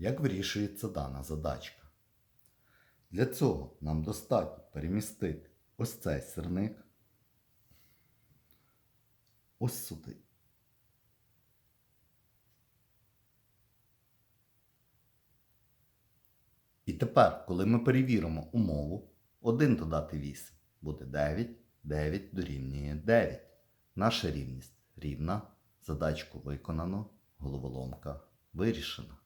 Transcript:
Як вирішується дана задачка? Для цього нам достатньо перемістити ось цей сирник ось сюди. І тепер, коли ми перевіримо умову, 1 додати 8 буде 9, 9 дорівнює 9. Наша рівність рівна, задачку виконано, головоломка вирішена.